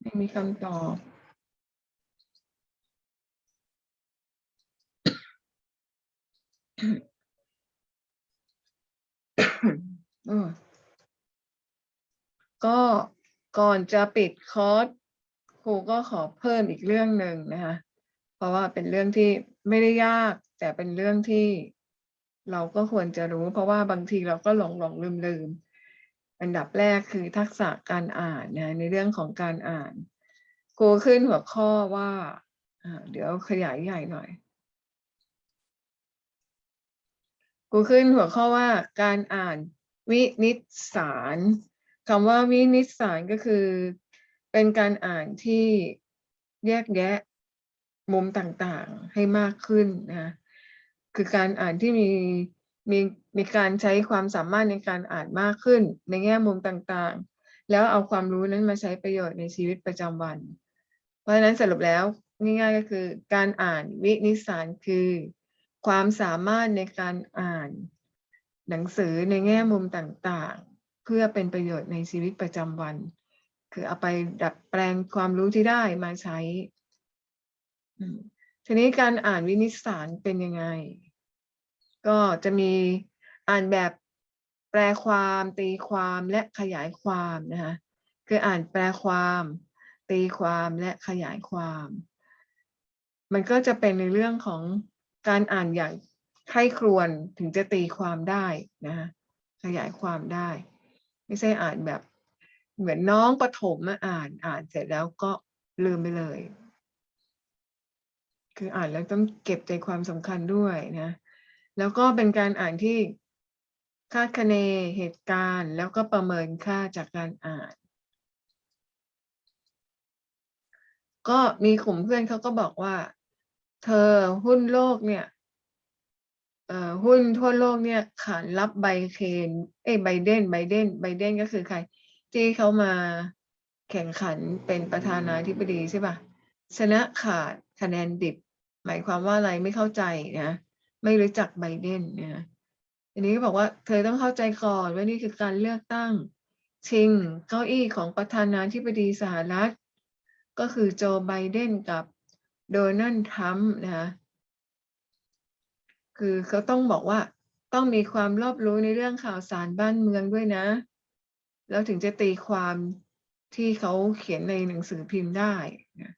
ไม่มีคำตอบอืมก็ก่อนจะปิดคอร์สครูก็ขอเพิ่มอีกเรื่องหนึ่งนะคะ เพราะว่าเป็นเรื่องที่ไม่ได้ยาก แต่เป็นเรื่องที่เราก็ควรจะรู้ เพราะว่าบางทีเราก็หลงหลงลืมลืม อันดับแรกคือทักษะการอ่านนะในเรื่องของการอ่านครูขึ้นหัวข้อว่าอ่าเดี๋ยวขยายใหญ่หน่อยกูขึ้นหัวข้อว่าการอ่านวินิจสารคำว่าวินิจสารก็คือ เป็นการอ่านที่แยกแยะมุมต่างๆให้มากขึ้นนะคือการอ่านที่มี มีมีการใช้ความสามารถในการอ่านมากขึ้น ในแง่มุมต่างๆ แล้วเอาความรู้นั้นมาใช้ประโยชน์ในชีวิตประจำวัน เพราะฉะนั้นสรุปแล้วง่ายๆก็คือ การอ่านวินิสารคือ ความสามารถในการอ่าน หนังสือในแง่มุมต่างๆ เพื่อเป็นประโยชน์ในชีวิตประจำวัน คือเอาไปดัดแปลงความรู้ที่ได้มาใช้ทีนี้การอ่านวินิสารเป็นยังไง ก็จะมีอ่านแบบแปลความตีความและขยายความนะคะคืออ่านแปลความ ตีความและขยายความ มันก็จะเป็นในเรื่องของการอ่านอย่างใคร่ครวญถึงจะตีความได้นะคะขยายความได้ ไม่ใช่อ่านแบบเหมือนน้องประถมมาอ่านอ่านเสร็จแล้วก็ลืมไปเลย คืออ่านแล้วต้องเก็บใจความสำคัญด้วยนะ แล้วก็เป็นการอ่านที่คาดคะเนเหตุการณ์ แล้วก็ประเมินค่าจากการอ่าน ก็มีกลุ่มเพื่อนเขาก็บอกว่า เธอหุ้นโลกเนี่ยหุ้นทั่วโลกเนี่ยขานรับไบเคนเอ้ไบเดนไบเดนไบเดนก็คือใคร ที่เขามาแข่งขันเป็นประธานาธิบดีใช่ป่ะชนะขาดคะแนนดิบ หมายความว่าอะไรไม่เข้าใจนะ ไม่รู้จักไบเดนเนะทีนี้บอกว่าเธอต้องเข้าใจก่อนว่านี่คือการเลือกตั้งชิงเก้าอี้ของประธานาธิบดีสหรัฐ ก็คือโจไบเดนกับโดนัลด์ทรัมป์นะคะคือเขาต้องบอกว่าต้องมีความรอบรู้ในเรื่องข่าวสารบ้านเมืองด้วยนะ แล้วถึงจะตีความที่เขาเขียนในหนังสือพิมพ์ได้นะ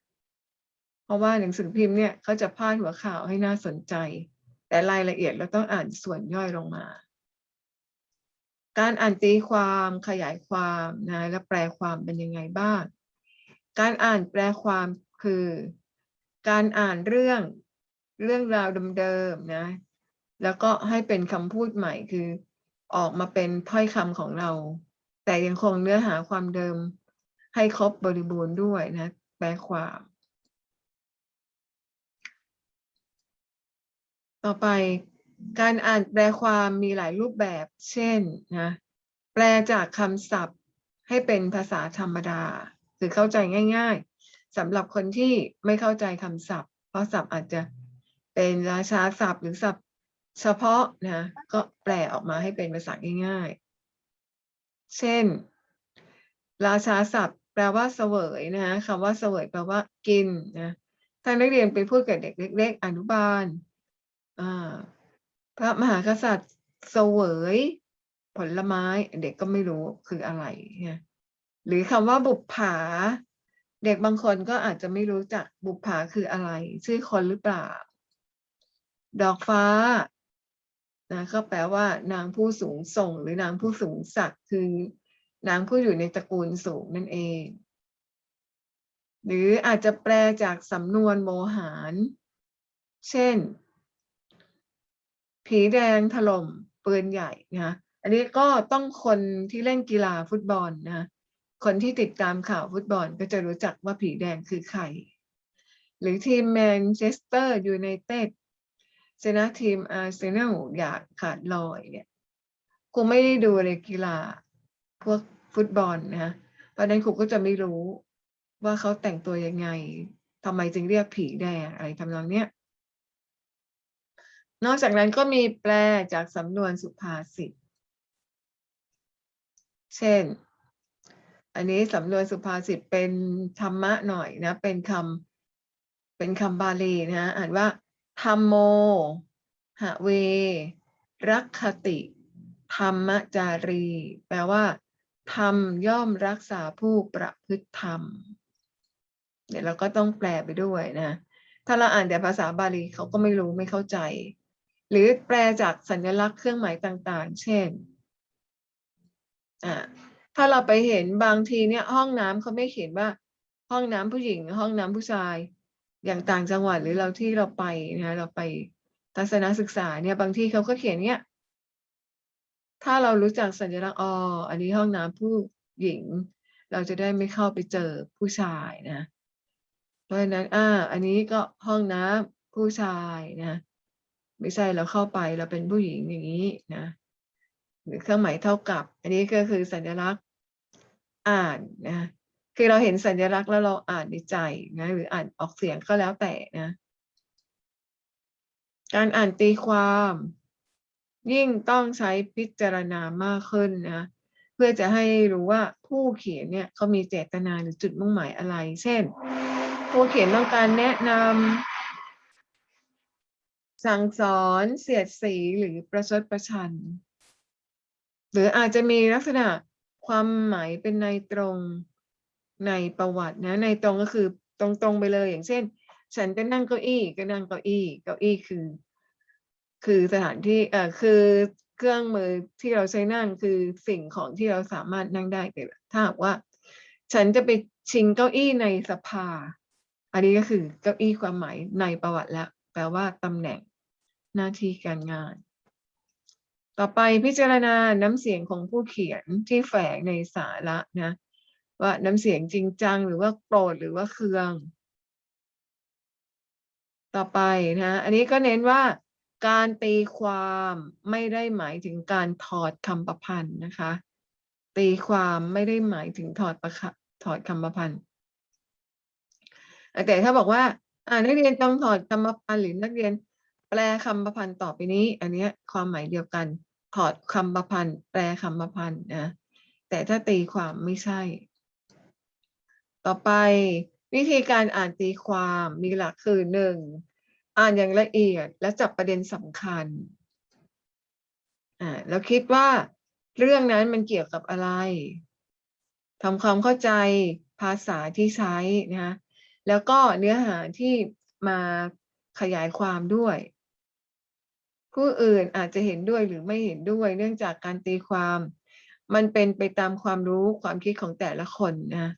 เพราะว่าหนังสือพิมพ์เนี่ยเขาจะพาดหัวข่าวให้น่าสนใจ แต่รายละเอียดเราต้องอ่านส่วนย่อยลงมา การอ่านตีความขยายความนะและแปลความเป็นยังไงบ้าง การอ่านแปลความคือ การอ่านเรื่องเรื่องราวเดิมๆนะ แล้วก็ให้เป็นคำพูดใหม่คือ ออกมาเป็นถ้อยคำของเรา แต่ยังคงเนื้อหาความเดิมให้ครบบริบูรณ์ด้วยนะ แปลความ ต่อไปการอ่านแปลความมีหลายรูปแบบ เช่นนะแปลจากคำศัพท์ให้เป็นภาษาธรรมดา คือเข้าใจง่ายๆสำหรับคนที่ไม่เข้าใจคำศัพท์ เพราะศัพท์อาจจะเป็นราชาศัพท์หรือศัพท์เฉพาะนะก็แปลออกมาให้เป็นภาษาง่ายๆ เช่น ราชาศัพท์ แปลว่าเสวยนะคำว่าเสวยแปลว่ากินนะถ้านักเรียนไปพูดกับเด็กเล็ก ๆ อนุบาล อ่า พระมหากษัตริย์เสวยผลไม้เด็กก็ไม่รู้คืออะไรนะหรือคำว่าบุปผา เด็กบางคนก็อาจจะไม่รู้จักบุปผาคืออะไร ชื่อคนหรือเปล่า ดอกฟ้านะก็แปลว่านางผู้สูงส่ง หรือนางผู้สูงศักดิ์คือนางผู้อยู่ในตระกูลสูงนั่นเอง หรืออาจจะแปลจากสำนวนโมหาร เช่น ผีแดงถล่มปืนใหญ่นะอันนี้ก็ต้องคนที่เล่นกีฬาฟุตบอลนะคนที่ติดตามข่าวฟุตบอลก็จะรู้จักว่าผีแดงคือใคร หรือทีมแมนเชสเตอร์ยูไนเต็ดชนะทีมอาร์เซนอลอยางขาดลอยเนี่ยครูไม่ได้ดูเลยกีฬาพวกฟุตบอลนะเพราะนั้นครูก็จะไม่รู้ว่าเขาแต่งตัวยังไงทำไมจึงเรียกผีแดงอะไรทำนองเนี้ย นอกจากนั้นก็มีแปลจากสำนวนสุภาษิต เช่น อันนี้สำนวนสุภาษิตเป็นธรรมะหน่อยนะ เป็นคำเป็นคำบาลีนะอ่านว่าธรรมโม หะเว รักคติ ธรรมจารี แปลว่า ธรรมย่อมรักษาผู้ประพฤติธรรม เดี๋ยวเราก็ต้องแปลไปด้วยนะ ถ้าเราอ่านแต่ภาษาบาลีเขาก็ไม่รู้ไม่เข้าใจ หรือแปลจากสัญลักษณ์เครื่องหมายต่างๆ เช่นอ่าถ้าเราไปเห็นบางทีเนี่ยห้องน้ำเขาไม่เขียนว่า ห้องน้ำผู้หญิง ห้องน้ำผู้ชาย อย่างต่างจังหวัดหรือเราที่เราไปนะเราไปทัศนศึกษาเนี่ยบางที่เขาก็เขียนเนี่ย ถ้าเรารู้จักสัญลักษณ์อ๋ออันนี้ห้องน้ำผู้หญิง เราจะได้ไม่เข้าไปเจอผู้ชายนะ เพราะฉะนั้นอ่าอันนี้ก็ห้องน้ำผู้ชายนะ ไม่ใช่เราเข้าไปเราเป็นผู้หญิงอย่างนี้นะหรือเครื่องหมายเท่ากับ อันนี้ก็คือสัญลักษณ์อ่านนะคือเราเห็นสัญลักษณ์แล้วเราอ่านในใจนะหรืออ่านออกเสียงก็แล้วแต่นะ การอ่านตีความ ยิ่งต้องใช้พิจารณามากขึ้นนะเพื่อจะให้รู้ว่าผู้เขียนเนี่ยเขามีเจตนาหรือจุดมุ่งหมายอะไร เช่น ผู้เขียนต้องการแนะนำ สั่งสอนเสียดสีหรือประชดประชัน หรืออาจจะมีลักษณะความหมายเป็นในตรงในประวัตินะในตรงก็คือตรงๆไปเลย อย่างเช่น ฉันจะนั่งเก้าอี้ก็นั่งเก้าอี้ เก้าอี้คือ คือสถานที่เอ่อคือเครื่องมือที่เราใช้นั่งคือสิ่งของที่เราสามารถนั่งได้แต่ถ้าหากว่า ฉันจะไปชิงเก้าอี้ในสภา อันนี้ก็คือเก้าอี้ความหมายในประวัติแล้วแปลว่าตำแหน่ง หน้าที่การงาน ต่อไปพิจารณาน้ำเสียงของผู้เขียนที่แฝงในสาระนะ ว่าน้ำเสียงจริงจังหรือว่าโกรธหรือว่าเคือง ต่อไปนะอันนี้ก็เน้นว่าการตีความไม่ได้หมายถึงการถอดคำประพันธ์นะคะ ตีความไม่ได้หมายถึงถอดประคถอดคำประพันธ์แต่ถ้าบอกว่าอ่านักเรียนต้องถอดคำประพันธ์หรือนักเรียน แปลคำประพันธ์ต่อไปนี้ อันเนี้ยความหมายเดียวกัน ถอดคำประพันธ์ แปลคำประพันธ์นะแต่ถ้าตีความไม่ใช่ ต่อไปวิธีการอ่านตีความมีหลักคือหนึ่งอ่านอย่างละเอียดและจับประเด็นสำคัญอ่าแล้วคิดว่าเรื่องนั้นมันเกี่ยวกับอะไรทำความเข้าใจภาษาที่ใช้นะคะแล้วก็เนื้อหาที่มาขยายความด้วย ผู้อื่นอาจจะเห็นด้วยหรือไม่เห็นด้วย เนื่องจากการตีความ มันเป็นไปตามความรู้ความคิดของแต่ละคนนะ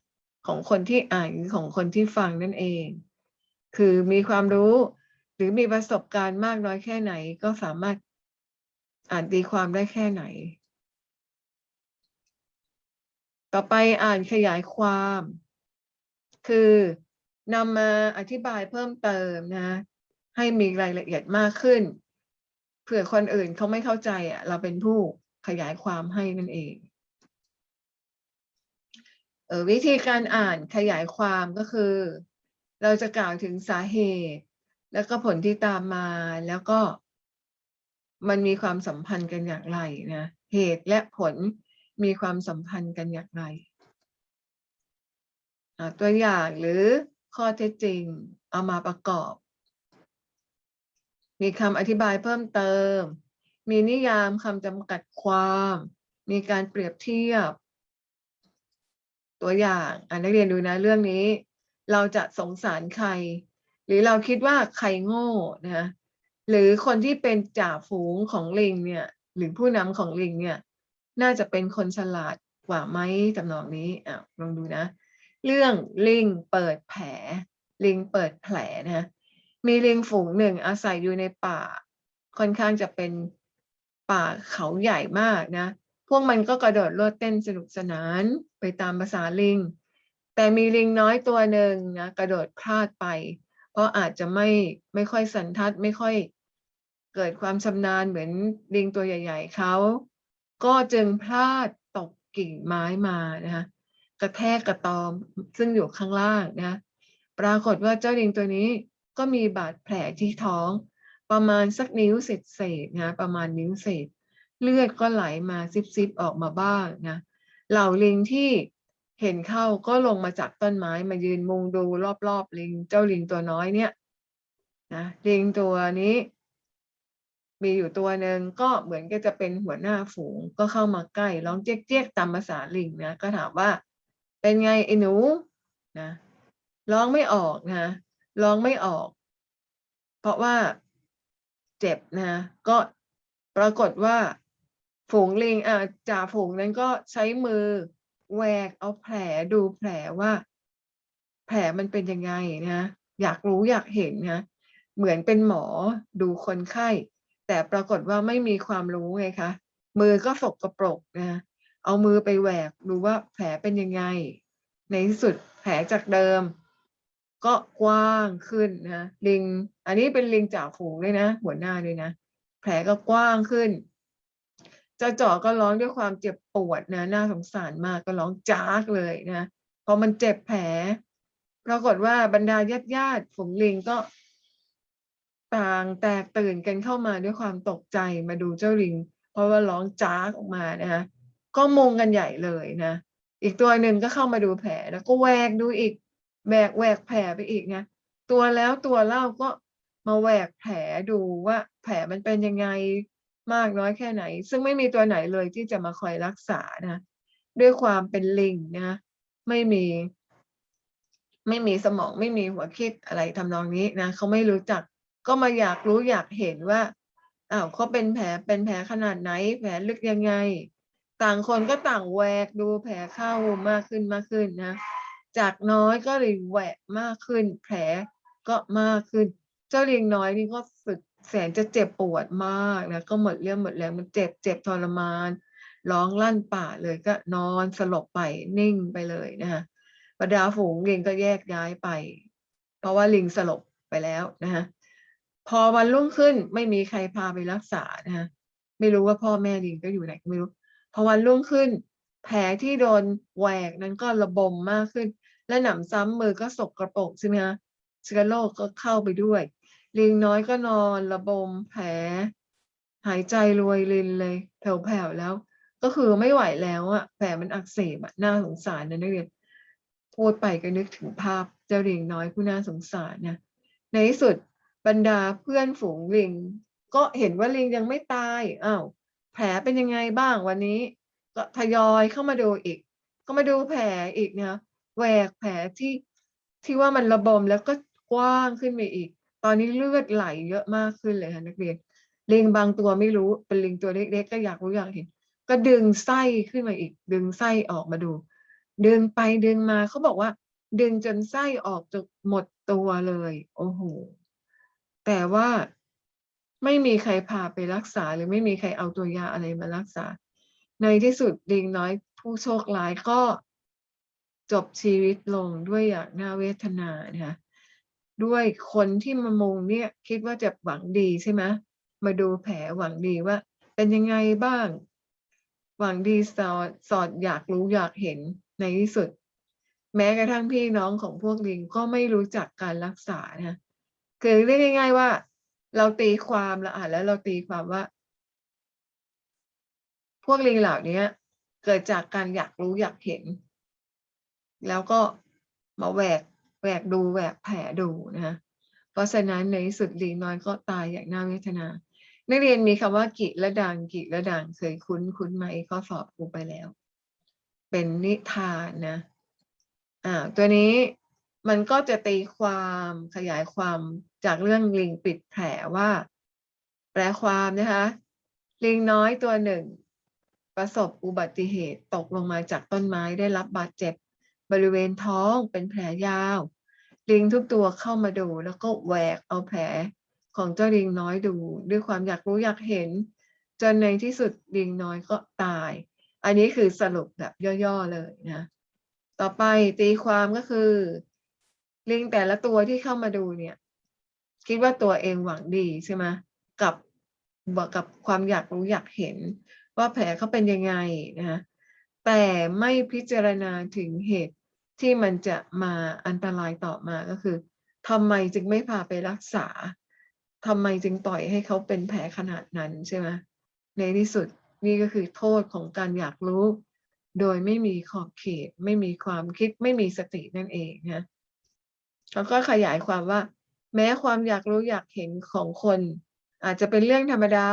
ของคนที่อ่านหรือของคนที่ฟังนั่นเอง คือมีความรู้หรือมีประสบการณ์มากน้อยแค่ไหนก็สามารถอ่านตีความได้แค่ไหน ต่อไปอ่านขยายความ คือนำมาอธิบายเพิ่มเติมนะ ให้มีรายละเอียดมากขึ้น เผื่อคนอื่นเขาไม่เข้าใจอะ เราเป็นผู้ขยายความให้นั่นเองเออวิธีการอ่านขยายความก็คือ เราจะกล่าวถึงสาเหตุ แล้วก็ผลที่ตามมาแล้วก็ มันมีความสัมพันธ์กันอย่างไรนะเหตุและผลมีความสัมพันธ์กันอย่างไรตัวอย่างหรือข้อเท็จจริงเอามาประกอบ มีคำอธิบายเพิ่มเติม มีนิยามคำจำกัดความ มีการเปรียบเทียบ ตัวอย่างอ่านนักเรียนดูนะเรื่องนี้ เราจะสงสารใคร หรือเราคิดว่าใครโง่นะหรือคนที่เป็นจ่าฝูงของลิงเนี่ย หรือผู้นำของลิงเนี่ย น่าจะเป็นคนฉลาดกว่าไหมจำนองนี้อะลองดูนะ เรื่องลิงเปิดแผลลิงเปิดแผลนะ มีลิงฝูงหนึ่งอาศัยอยู่ในป่า ค่อนข้างจะเป็นป่าเขาใหญ่มากนะ พวกมันก็กระโดดโลดเต้นสนุกสนานไปตามภาษาลิง แต่มีลิงน้อยตัวหนึ่งนะกระโดดพลาดไป เพราะอาจจะไม่ไม่ค่อยสันทัดไม่ค่อยเกิดความชำนาญเหมือนลิงตัวใหญ่ ๆเขาก็จึงพลาดตกกิ่งไม้มานะคะกระแทกกระตอมซึ่งอยู่ข้างล่างนะ ปรากฏว่าเจ้าลิงตัวนี้ ก็มีบาดแผลที่ท้อง ประมาณสักนิ้วเศษเศษนะประมาณนิ้วเศษ เลือดก็ไหลมาซิบๆออกมาบ้างนะเหล่าลิงที่เห็นเข้าก็ลงมาจากต้นไม้มายืนมุงดูรอบๆลิงเจ้าลิงตัวน้อยเนี่ยนะลิงตัวนี้ มีอยู่ตัวหนึ่งก็เหมือนก็จะเป็นหัวหน้าฝูงก็เข้ามาใกล้ร้องเจ๊กๆตามภาษาลิงนะก็ถามว่า เป็นไงไอ้หนูนะร้องไม่ออกนะ ร้องไม่ออก เพราะว่าเจ็บนะก็ปรากฏว่า ฝูงลิงอ่าจ่าฝูงนั้นก็ใช้มือแหวกเอาแผลดูแผลว่า แผลมันเป็นยังไงนะอยากรู้อยากเห็นนะเหมือนเป็นหมอดูคนไข้ แต่ปรากฏว่าไม่มีความรู้ไงคะมือก็สกปรกนะเอามือไปแหวกดูว่าแผลเป็นยังไง ในที่สุดแผลจากเดิม ก็กว้างขึ้นนะลิง อันนี้เป็นลิงจ่าฝูงเลยนะ หัวหน้าเลยนะ แผลก็กว้างขึ้นเจ้าจอก็ร้องด้วยความเจ็บปวดนะน่าสงสารมากก็ร้องจากเลยนะพอมันเจ็บแผลปรากฏว่าบรรดาญาติญาติฝูงลิงก็ต่างแตกตื่นกันเข้ามาด้วยความตกใจมาดูเจ้าลิง เพราะว่าร้องจากออกมานะคะก็มงกันใหญ่เลยนะ อีกตัวหนึ่งก็เข้ามาดูแผลแล้วก็แหวกดูอีก แบกแหวกแผลไปอีกนะตัวแล้วตัวเล่าก็มาแหวกแผลดูว่าแผลมันเป็นยังไงมากน้อยแค่ไหน ซึ่งไม่มีตัวไหนเลยที่จะมาคอยรักษานะด้วยความเป็นลิงนะไม่มี ไม่มีสมองไม่มีหัวคิดอะไรทำนองนี้นะเขาไม่รู้จัก ก็มาอยากรู้อยากเห็นว่าอ้าวเขาเป็นแผลเป็นแผลขนาดไหน แผลลึกยังไง ต่างคนก็ต่างแหวกดูแผลเข้ามากขึ้นมากขึ้นนะ จากน้อยก็เลยแหวกมากขึ้น แผลก็มากขึ้น เจ้าลิงน้อยนี่ก็สึกแสนจะเจ็บปวดมากนะก็หมดเรี่ยวหมดแรงมันเจ็บเจ็บทรมาน ร้องลั่นป่าเลยก็นอนสลบไปนิ่งไปเลยนะคะบรรดาฝูงลิงก็แยกย้ายไป เพราะว่าลิงสลบไปแล้วนะคะพอวันรุ่งขึ้นไม่มีใครพาไปรักษานะคะไม่รู้ว่าพ่อแม่ลิงก็อยู่ไหนไม่รู้พอวันรุ่งขึ้น แผลที่โดนแหวกนั้นก็ระบมมากขึ้น และหนำซ้ำมือก็สกกระปรกใช่ไหมคะเชื้อโรคก็เข้าไปด้วย ลิงน้อยก็นอนระบมแผล หายใจรวยรินเลยแผ่วๆแล้ว ก็คือไม่ไหวแล้วอะแผลมันอักเสบอะน่าสงสารนะนักเรียนพูดไปก็นึกถึงภาพเจ้าลิงน้อยผู้น่าสงสารนะในที่สุดบรรดาเพื่อนฝูงลิง ก็เห็นว่าลิงยังไม่ตายอ้าวแผลเป็นยังไงบ้างวันนี้ ก็ทยอยเข้ามาดูอีก ก็มาดูแผลอีกนะ แหวกแผลที่ที่ว่ามันระบมแล้วก็กว้างขึ้นไปอีก ตอนนี้เลือดไหลเยอะมากขึ้นเลยค่ะนักเรียนลิงบางตัวไม่รู้เป็นลิงตัวเล็กๆก็อยากรู้อยากเห็น ก็ดึงไส้ขึ้นมาอีก ดึงไส้ออกมาดู ดึงไปดึงมาเขาบอกว่า ดึงจนไส้ออกจนหมดตัวเลย โอ้โหแต่ว่าไม่มีใครพาไปรักษา หรือไม่มีใครเอาตัวยาอะไรมารักษา ในที่สุดลิงน้อยผู้โชคร้ายก็ จบชีวิตลงด้วยอย่างน่าเวทนานะคะด้วยคนที่มามุงเนี่ยคิดว่าจะหวังดีใช่ไหมมาดูแผลหวังดีว่า เป็นยังไงบ้าง หวังดีสอดสอดอยากรู้อยากเห็นในที่สุด แม้กระทั่งพี่น้องของพวกลิงก็ไม่รู้จักการรักษานะคือเรียกง่าย ๆว่า เราตีความละอ่านแล้วเราตีความว่า พวกลิงเหล่านี้เกิดจากการอยากรู้อยากเห็น แล้วก็มาแหวกแหวกดูแหวกแผลดูนะเพราะฉะนั้นในสุดลิงน้อยก็ตายอย่างน่าเวทนา นักเรียนมีคำว่ากิและดังกิและดังเคยคุ้นคุ้นไหมข้อสอบครูไปแล้ว เป็นนิทานนะอ่าตัวนี้มันก็จะตีความขยายความจากเรื่องลิงปิดแผลว่า แปลความนะคะ ลิงน้อยตัวหนึ่ง ประสบอุบัติเหตุตกลงมาจากต้นไม้ได้รับบาดเจ็บ บริเวณท้องเป็นแผลยาว ลิงทุกตัวเข้ามาดูแล้วก็แหวกเอาแผลของเจ้าลิงน้อยดู ด้วยความอยากรู้อยากเห็น จนในที่สุดลิงน้อยก็ตาย อันนี้คือสรุปแบบย่อๆเลยนะต่อไปตีความก็คือ ลิงแต่ละตัวที่เข้ามาดูเนี่ย คิดว่าตัวเองหวังดีใช่ไหมกับกับความอยากรู้อยากเห็น ว่าแผลเขาเป็นยังไงนะ แต่ไม่พิจารณาถึงเหตุที่มันจะมาอันตรายต่อมาก็คือทำไมจึงไม่พาไปรักษาทำไมจึงปล่อยให้เขาเป็นแผลขนาดนั้นใช่ไหมในที่สุดนี่ก็คือโทษของการอยากรู้ โดยไม่มีขอบเขต ไม่มีความคิดไม่มีสตินั่นเองนะแล้วก็ขยายความว่า แม้ความอยากรู้อยากเห็นของคน อาจจะเป็นเรื่องธรรมดา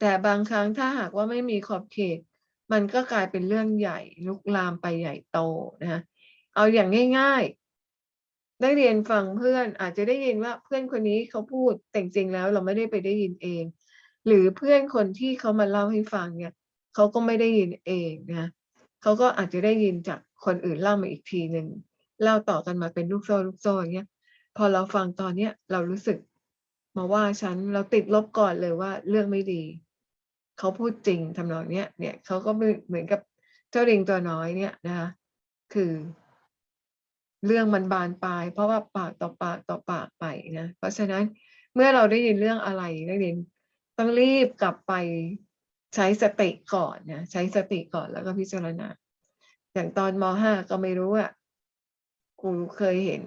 แต่บางครั้งถ้าหากว่าไม่มีขอบเขต มันก็กลายเป็นเรื่องใหญ่ลุกลามไปใหญ่โตนะเอาอย่างง่าย ๆ ได้เรียนฟังเพื่อนอาจจะได้ยินว่าเพื่อนคนนี้เขาพูดแต่จริงแล้วเราไม่ได้ไปได้ยินเอง หรือเพื่อนคนที่เขามาเล่าให้ฟังเนี่ยเขาก็ไม่ได้ยินเองนะเขาก็อาจจะได้ยินจากคนอื่นเล่ามาอีกทีหนึ่งเล่าต่อกันมาเป็นลูกโซ่ลูกโซ่เงี้ยพอเราฟังตอนเนี้ยเรารู้สึกมาว่าฉันเราติดลบก่อนเลยว่าเรื่องไม่ดี เขาพูดจริงทำนองเนี้ยเนี่ยเขาก็เหมือนกับเจ้าลิงตัวน้อยเนี่ยนะคะคือ เรื่องมันบานปลาย เพราะว่าปากต่อปากต่อปากไปนะเพราะฉะนั้นเมื่อเราได้ยินเรื่องอะไรนักเรียนต้องรีบกลับไปใช้สติก่อนนะใช้สติก่อนแล้วก็พิจารณาอย่างตอนมห้าก็ไม่รู้อะครูเคยเห็น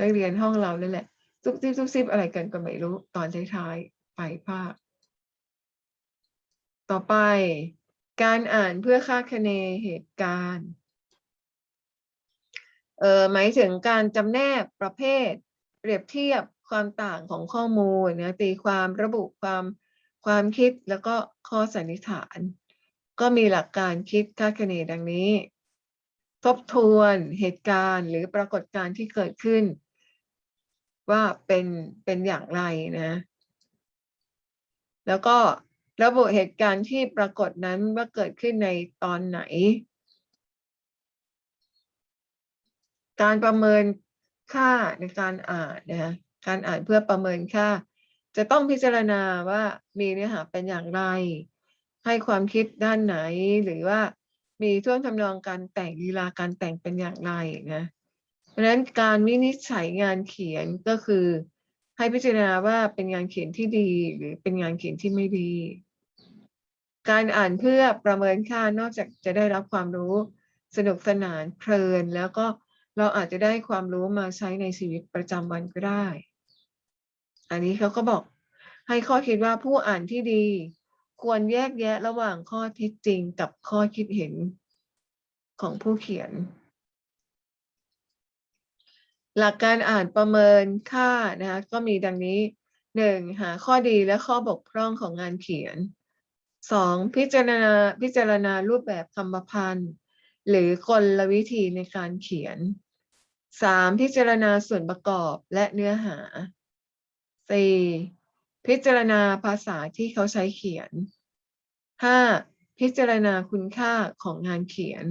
นักเรียนห้องเรานั่นแหละซุบซิบซุบซิบอะไรกันก็ไม่รู้ตอนท้ายๆไปภาค ต่อไป การอ่านเพื่อคาดคะเนเหตุการณ์ เอ่อหมายถึงการจำแนกประเภท เปรียบเทียบความต่างของข้อมูลนะตีความระบุความความคิดแล้วก็ข้อสันนิษฐาน ก็มีหลักการคิดคาดคะเนดังนี้ ทบทวนเหตุการณ์ หรือปรากฏการณ์ที่เกิดขึ้น ว่าเป็นเป็นอย่างไรนะ แล้วก็ ระบุเหตุการณ์ที่ปรากฏนั้นว่าเกิดขึ้นในตอนไหน การประเมินค่าในการอ่านนะการอ่านเพื่อประเมินค่า จะต้องพิจารณาว่ามีเนื้อหาเป็นอย่างไร ให้ความคิดด้านไหนหรือว่ามีท่วงทำนองการแต่งลีลาการแต่งเป็นอย่างไรนะเพราะฉะนั้นการวินิจฉัยงานเขียนก็คือ ให้พิจารณาว่าเป็นงานเขียนที่ดีหรือเป็นงานเขียนที่ไม่ดี การอ่านเพื่อประเมินค่านอกจากจะได้รับความรู้สนุกสนานเพลิน แล้วก็เราอาจจะได้ความรู้มาใช้ในชีวิตประจำวันก็ได้ อันนี้เขาก็บอกให้ข้อคิดว่าผู้อ่านที่ดี ควรแยกแยะระหว่างข้อเท็จจริงกับข้อคิดเห็นของผู้เขียน หลักการอ่านประเมินค่านะคะก็มีดังนี้หนึ่งหาข้อดีและข้อบกพร่องของงานเขียน สองพิจารณาพิจารณารูปแบบคำพันธ์หรือกลวิธีในการเขียนสามพิจารณาส่วนประกอบและเนื้อหาสี่พิจารณาภาษาที่เขาใช้เขียนห้าพิจารณาคุณค่าของงานเขียน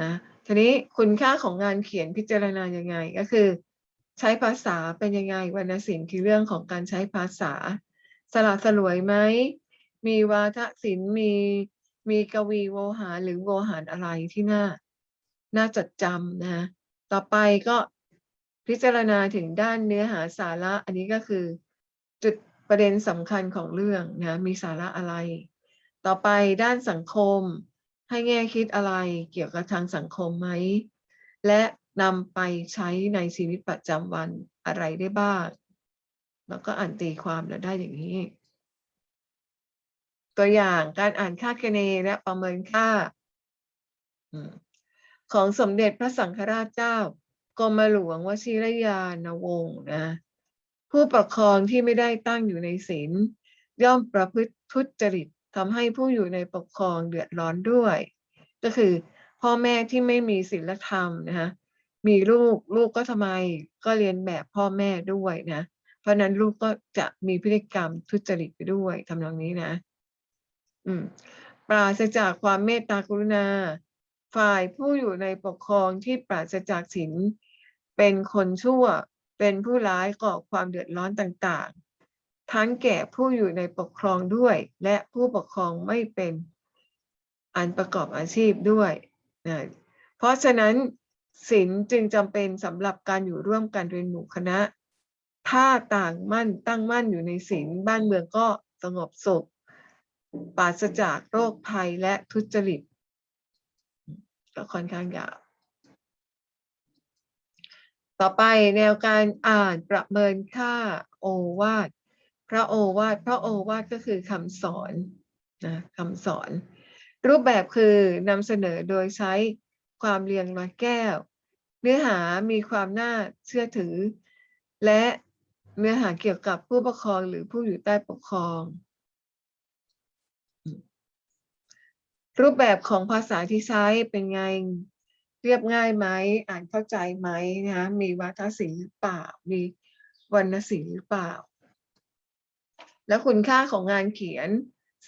นะทีนี้คุณค่าของงานเขียนพิจารณายังไงก็คือ ใช้ภาษาเป็นยังไงวรรณศิลป์คือเรื่องของการใช้ภาษา สละสลวยไหม มีวาทศิลป์มีมีกวีโวหารหรือโวหารอะไรที่น่าน่าจดจำนะต่อไปก็พิจารณาถึงด้านเนื้อหาสาระ อันนี้ก็คือจุดประเด็นสำคัญของเรื่องนะมีสาระอะไร ต่อไปด้านสังคม ให้แง่คิดอะไรเกี่ยวกับทางสังคมไหม และนำไปใช้ในชีวิตประจำวันอะไรได้บ้าง แล้วก็อ่านตีความแล้วได้อย่างนี้ ตัวอย่างการอ่านค่าคะเนและประเมินค่าของสมเด็จพระสังฆราชเจ้ากรมหลวงวชิรยานวงศ์นะผู้ปกครองที่ไม่ได้ตั้งอยู่ในศีลย่อมประพฤติทุจริตทำให้ผู้อยู่ในปกครองเดือดร้อนด้วย ก็คือ พ่อแม่ที่ไม่มีศีลธรรมนะคะมีลูกลูกก็ทำไมก็เรียนแบบพ่อแม่ด้วยนะ เพราะนั้นลูกก็จะมีพฤติกรรมทุจริตไปด้วยทำนองนี้นะ อืมปราศจากความเมตตากรุณา ฝ่ายผู้อยู่ในปกครองที่ปราศจากศีลเป็นคนชั่ว เป็นผู้ร้ายก่อความเดือดร้อนต่างๆ ทั้งแก่ผู้อยู่ในปกครองด้วย และผู้ปกครองไม่เป็นอันประกอบอาชีพด้วยนะเพราะฉะนั้นศีลจึงจำเป็นสำหรับการอยู่ร่วมกันเป็นหมู่คณะ ถ้าต่างมั่นตั้งมั่นอยู่ในศีลบ้านเมืองก็สงบสุข ปราศจากโรคภัยและทุจริตก็ค่อนข้างยาวต่อไปแนวการอ่านประเมินค่าโอวาทพระโอวาทพระโอวาทก็คือคำสอนนะคำสอน รูปแบบคือนำเสนอโดยใช้ความเรียงร้อยแก้ว เนื้อหามีความน่าเชื่อถือ และเนื้อหาเกี่ยวกับผู้ปกครองหรือผู้อยู่ใต้ปกครอง รูปแบบของภาษาที่ใช้เป็นไงเรียบง่ายไหมอ่านเข้าใจไหมนะมีวาทศิลป์หรือเปล่า มีวรรณศิลป์หรือเปล่า แล้วคุณค่าของงานเขียน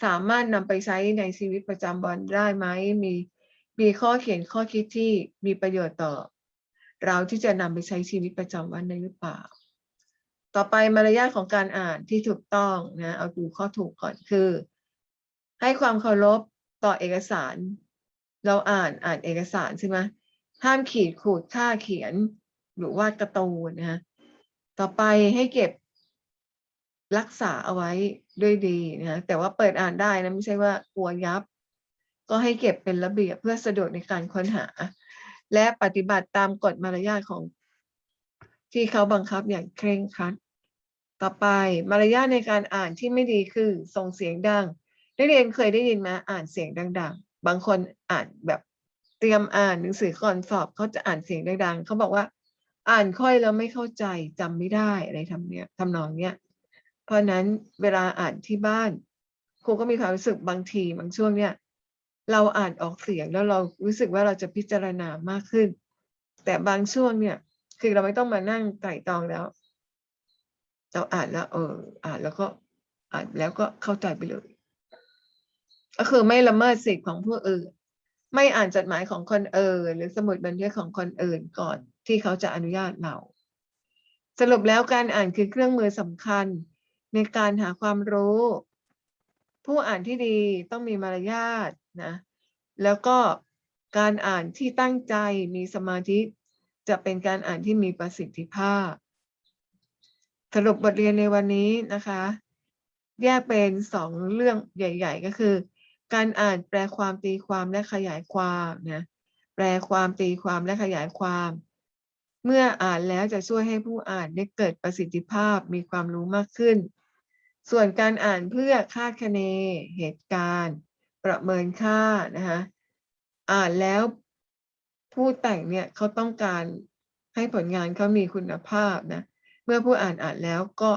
สามารถนำไปใช้ในชีวิตประจำวันได้ไหมมีมีข้อเขียนข้อคิดที่มีประโยชน์ต่อ เราที่จะนำไปใช้ชีวิตประจำวันได้หรือเปล่า ต่อไปมารยาทของการอ่านที่ถูกต้องนะเอาดูข้อถูกก่อนคือ ให้ความเคารพ ต่อเอกสาร เราอ่านอ่านเอกสารใช่ไหมห้ามขีดขูดค่าเขียน หรือวาดกร์ตูนนะฮะต่อไปให้เก็บรักษาเอาไว้ด้วยดีนะแต่ว่าเปิดอ่านได้นะไม่ใช่ว่ากลัวยับ ก็ให้เก็บเป็นระเบียบเพื่อสะดวกในการค้นหา และปฏิบัติตามกฎมารยาทของ ที่เขาบังคับอย่างเคร่งครัด ต่อไปมารยาทในการอ่านที่ไม่ดีคือส่งเสียงดัง นักเรียนเคยได้ยินไหมอ่านเสียงดัง ๆ บางคนอ่านแบบเตรียมอ่านหนังสือก่อนสอบเขาจะอ่านเสียงดังๆเขาบอกว่า อ่านค่อยแล้วไม่เข้าใจจำไม่ได้อะไรทำเนี้ยทำนองเนี้ยเพราะนั้นเวลาอ่านที่บ้านครูก็มีความรู้สึกบางทีบางช่วงเนี้ยเราอ่านออกเสียงแล้วเรารู้สึกว่าเราจะพิจารณามากขึ้น แต่บางช่วงเนี่ยคือเราไม่ต้องมานั่งไต่ตองแล้ว เราอ่านแล้ว เออ อ่านแล้วก็อ่านแล้วก็เข้าใจไปเลย ก็คือไม่ละเมิดสิทธิ์ของผู้อื่น ไม่อ่านจดหมายของคนอื่น หรือสมุดบันทึกของคนอื่นก่อนที่เขาจะอนุญาตเรา สรุปแล้วการอ่านคือเครื่องมือสำคัญในการหาความรู้ ผู้อ่านที่ดีต้องมีมารยาทนะแล้วก็การอ่านที่ตั้งใจมีสมาธิจะเป็นการอ่านที่มีประสิทธิภาพ สรุปบทเรียนในวันนี้นะคะ แยกเป็นสองเรื่องใหญ่ ๆ ก็คือ การอ่านแปลความตีความและขยายความนะแปลความตีความและขยายความ เมื่ออ่านแล้วจะช่วยให้ผู้อ่านได้เกิดประสิทธิภาพมีความรู้มากขึ้น ส่วนการอ่านเพื่อคาดคะเน เหตุการณ์ ประเมินค่านะคะอ่านแล้วผู้แต่งเนี่ยเขาต้องการให้ผลงานเขามีคุณภาพนะเมื่อผู้อ่านอ่านแล้วก็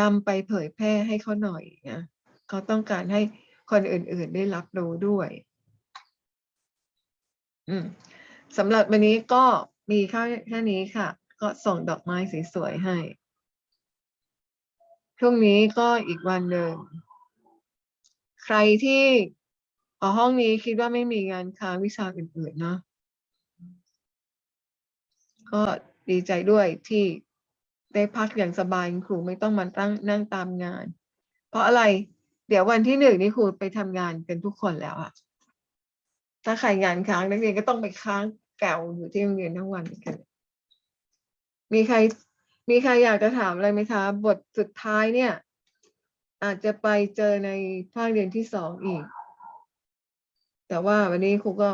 นำไปเผยแพร่ให้เขาหน่อยนะเขาต้องการให้ คนอื่นๆได้รับรู้ด้วย อืมสำหรับวันนี้ก็มีแค่แค่นี้ค่ะ ก็ส่งดอกไม้สวยๆให้ พรุ่งนี้ก็อีกวันหนึ่ง ใครที่อ๋อห้องนี้คิดว่าไม่มีงานค้างวิชาอื่นๆเนาะก็ดีใจด้วยที่ได้พักอย่างสบายคุณครูไม่ต้องมาตั้งนั่งตามงาน เพราะอะไร เดี๋ยววันที่หนึ่งนี่ครูไปทำงานกันทุกคนแล้วอะถ้าใครงานค้างนักเรียนก็ต้องไปค้างแก่วอยู่ที่โรงเรียนทั้งวันกัน มีใคร มีใครอยากจะถามอะไรไหมคะ บทสุดท้ายเนี่ย อาจจะไปเจอในภาคเรียนที่สองอีก แต่ว่าวันนี้ครูก็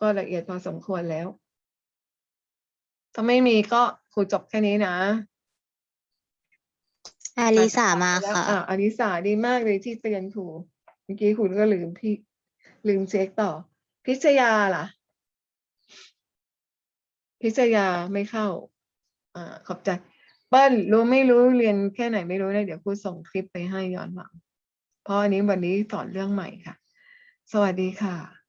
ก็ละเอียดพอสมควรแล้ว ถ้าไม่มีก็ครูจบแค่นี้นะ อาลิสามาแล้วค่ะ อะอลิสาดีมากเลยที่เตือนครูเมื่อกี้คุณก็ลืมพี่ลืมเช็คต่อ พิชยาล่ะ พิชยาไม่เข้า อ่า ขอบใจเปิ้ลรู้ไม่รู้เรียนแค่ไหนไม่รู้นะเดี๋ยวครูส่งคลิปไปให้ย้อนหลัง เพราะอันนี้วันนี้สอนเรื่องใหม่ค่ะ สวัสดีค่ะ